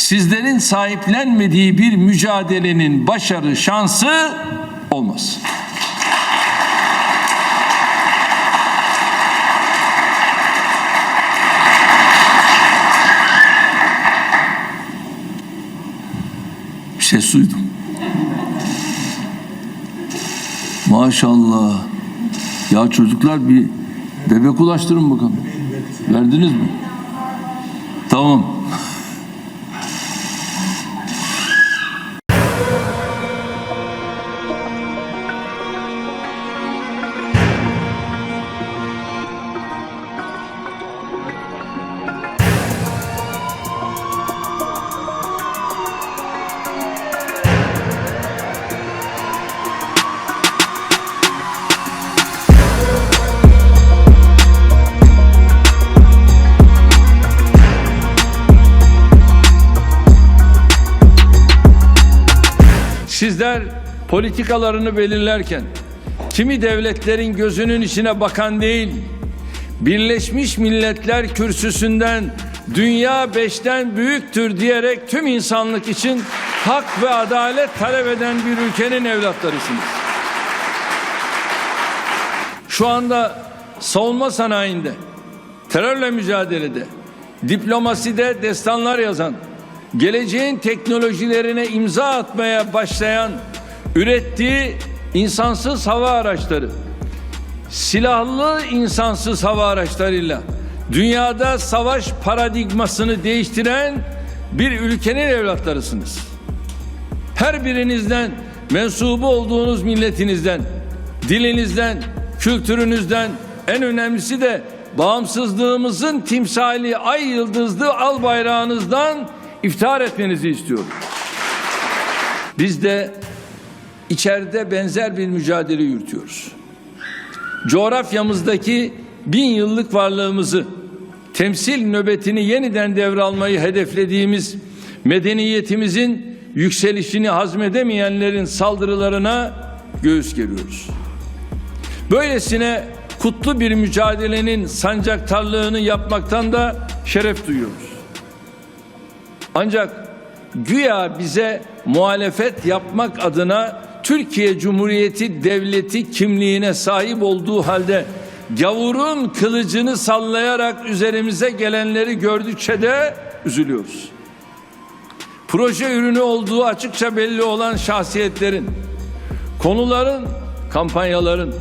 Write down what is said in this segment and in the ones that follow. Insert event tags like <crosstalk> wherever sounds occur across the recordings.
sizlerin sahiplenmediği bir mücadelenin başarı şansı olmaz. Bir ses duydum. Maşallah. Ya çocuklar bir bebek ulaştırın bakalım. Verdiniz mi? Tamam. Sizler politikalarını belirlerken kimi devletlerin gözünün içine bakan değil, Birleşmiş Milletler kürsüsünden dünya beşten büyüktür diyerek tüm insanlık için hak ve adalet talep eden bir ülkenin evlatlarısınız. Şu anda savunma sanayinde, terörle mücadelede, diplomaside destanlar yazan, geleceğin teknolojilerine imza atmaya başlayan, ürettiği insansız hava araçları, silahlı insansız hava araçlarıyla dünyada savaş paradigmasını değiştiren bir ülkenin evlatlarısınız. Her birinizden mensubu olduğunuz milletinizden, dilinizden, kültürünüzden en önemlisi de bağımsızlığımızın timsali ay yıldızlı al bayrağınızdan iftihar etmenizi istiyorum. Biz de içeride benzer bir mücadele yürütüyoruz. Coğrafyamızdaki bin yıllık varlığımızı, temsil nöbetini yeniden devralmayı hedeflediğimiz medeniyetimizin yükselişini hazmedemeyenlerin saldırılarına göğüs geriyoruz. Böylesine kutlu bir mücadelenin sancaktarlığını yapmaktan da şeref duyuyoruz. Ancak güya bize muhalefet yapmak adına Türkiye Cumhuriyeti Devleti kimliğine sahip olduğu halde gavurun kılıcını sallayarak üzerimize gelenleri gördükçe de üzülüyoruz. Proje ürünü olduğu açıkça belli olan şahsiyetlerin, konuların, kampanyaların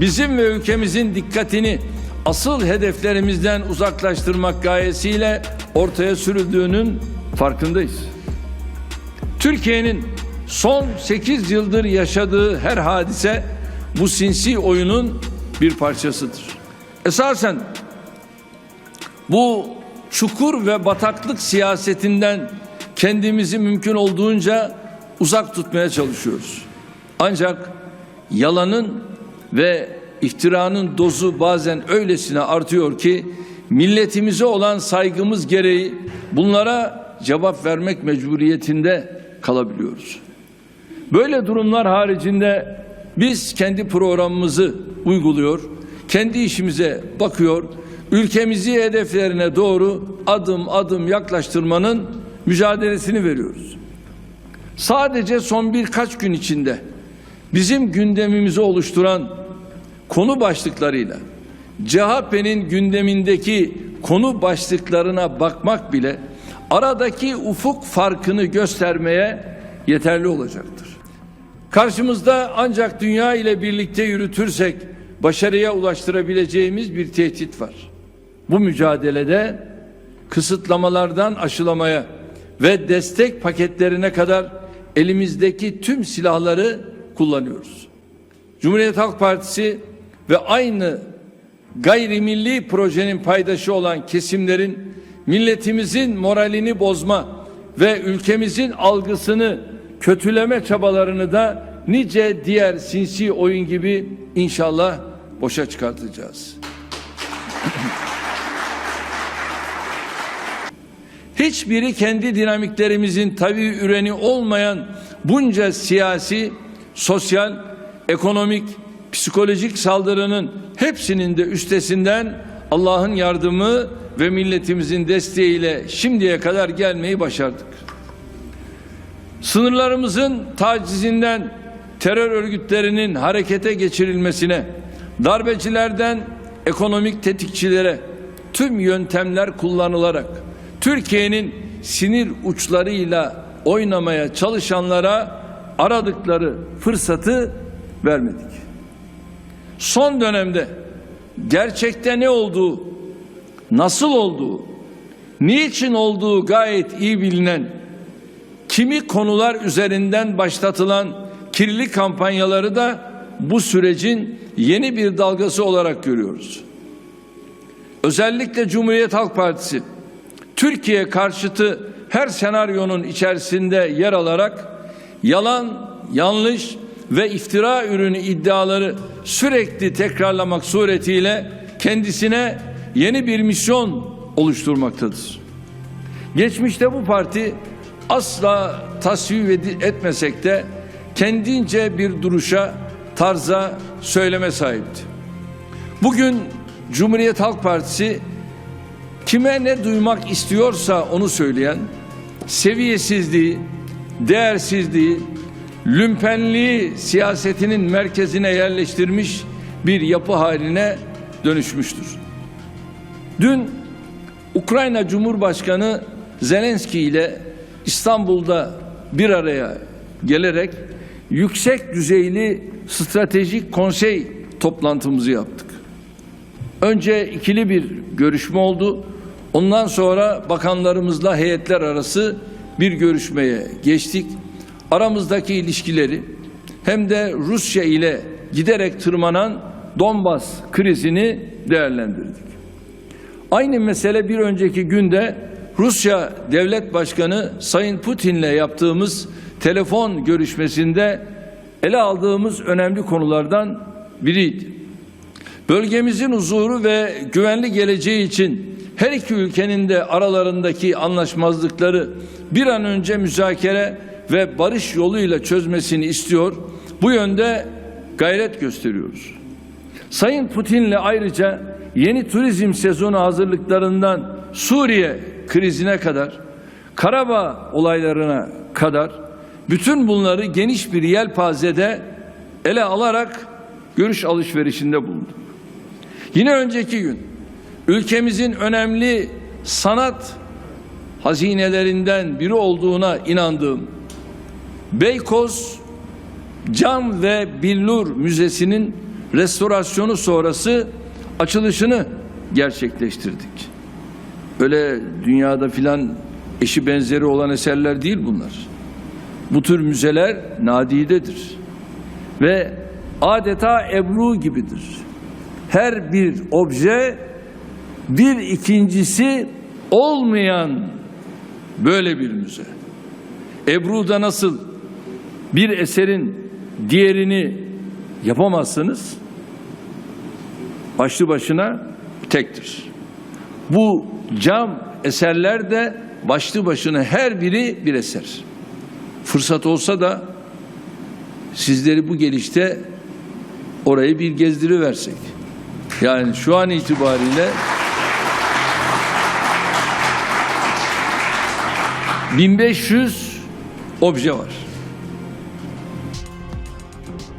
bizim ve ülkemizin dikkatini asıl hedeflerimizden uzaklaştırmak gayesiyle ortaya sürüldüğünün farkındayız. Türkiye'nin son 8 yıldır yaşadığı her hadise bu sinsi oyunun bir parçasıdır. Esasen bu çukur ve bataklık siyasetinden kendimizi mümkün olduğunca uzak tutmaya çalışıyoruz. Ancak yalanın ve iftiranın dozu bazen öylesine artıyor ki milletimize olan saygımız gereği bunlara cevap vermek mecburiyetinde kalabiliyoruz. Böyle durumlar haricinde biz kendi programımızı uyguluyor, kendi işimize bakıyor, ülkemizi hedeflerine doğru adım adım yaklaştırmanın mücadelesini veriyoruz. Sadece son birkaç gün içinde bizim gündemimizi oluşturan konu başlıklarıyla CHP'nin gündemindeki konu başlıklarına bakmak bile aradaki ufuk farkını göstermeye yeterli olacaktır. Karşımızda ancak dünya ile birlikte yürütürsek başarıya ulaştırabileceğimiz bir tehdit var. Bu mücadelede kısıtlamalardan aşılamaya ve destek paketlerine kadar elimizdeki tüm silahları kullanıyoruz. Cumhuriyet Halk Partisi ve aynı gayrimilli projenin paydaşı olan kesimlerin milletimizin moralini bozma ve ülkemizin algısını kötüleme çabalarını da nice diğer sinsi oyun gibi inşallah boşa çıkartacağız. <laughs> Hiçbiri kendi dinamiklerimizin tabii üreni olmayan bunca siyasi, sosyal, ekonomik, psikolojik saldırının hepsinin de üstesinden Allah'ın yardımı ve milletimizin desteğiyle şimdiye kadar gelmeyi başardık. Sınırlarımızın tacizinden terör örgütlerinin harekete geçirilmesine, darbecilerden ekonomik tetikçilere tüm yöntemler kullanılarak Türkiye'nin sinir uçlarıyla oynamaya çalışanlara aradıkları fırsatı vermedik. Son dönemde gerçekte ne olduğu, nasıl olduğu, niçin olduğu gayet iyi bilinen kimi konular üzerinden başlatılan kirli kampanyaları da bu sürecin yeni bir dalgası olarak görüyoruz. Özellikle Cumhuriyet Halk Partisi Türkiye karşıtı her senaryonun içerisinde yer alarak yalan, yanlış ve iftira ürünü iddiaları sürekli tekrarlamak suretiyle kendisine yeni bir misyon oluşturmaktadır. Geçmişte bu parti asla tasvip etmesek de kendince bir duruşa, tarza, söyleme sahipti. Bugün Cumhuriyet Halk Partisi kime ne duymak istiyorsa onu söyleyen, seviyesizliği, değersizliği, lümpenliği siyasetinin merkezine yerleştirmiş bir yapı haline dönüşmüştür. Dün Ukrayna Cumhurbaşkanı Zelenski ile İstanbul'da bir araya gelerek yüksek düzeyli stratejik konsey toplantımızı yaptık. Önce ikili bir görüşme oldu. Ondan sonra bakanlarımızla heyetler arası bir görüşmeye geçtik. Aramızdaki ilişkileri hem de Rusya ile giderek tırmanan Donbas krizini değerlendirdik. Aynı mesele bir önceki günde Rusya Devlet Başkanı Sayın Putin'le yaptığımız telefon görüşmesinde ele aldığımız önemli konulardan biriydi. Bölgemizin huzuru ve güvenli geleceği için her iki ülkenin de aralarındaki anlaşmazlıkları bir an önce müzakere ve barış yoluyla çözmesini istiyor. Bu yönde gayret gösteriyoruz. Sayın Putin'le ayrıca yeni turizm sezonu hazırlıklarından Suriye krizine kadar, Karabağ olaylarına kadar bütün bunları geniş bir yelpazede ele alarak görüş alışverişinde bulunduk. Yine önceki gün ülkemizin önemli sanat hazinelerinden biri olduğuna inandığım Beykoz Cam ve Billur Müzesi'nin restorasyonu sonrası açılışını gerçekleştirdik. Öyle dünyada filan eşi benzeri olan eserler değil bunlar. Bu tür müzeler nadidedir. Ve adeta ebru gibidir. Her bir obje bir ikincisi olmayan böyle bir müze. Ebru'da nasıl bir eserin diğerini yapamazsınız? Başlı başına tektir. Bu cam eserler de başlı başına her biri bir eser. Fırsat olsa da sizleri bu gelişte orayı bir gezdiriversek. Yani şu an itibariyle 1500 obje var.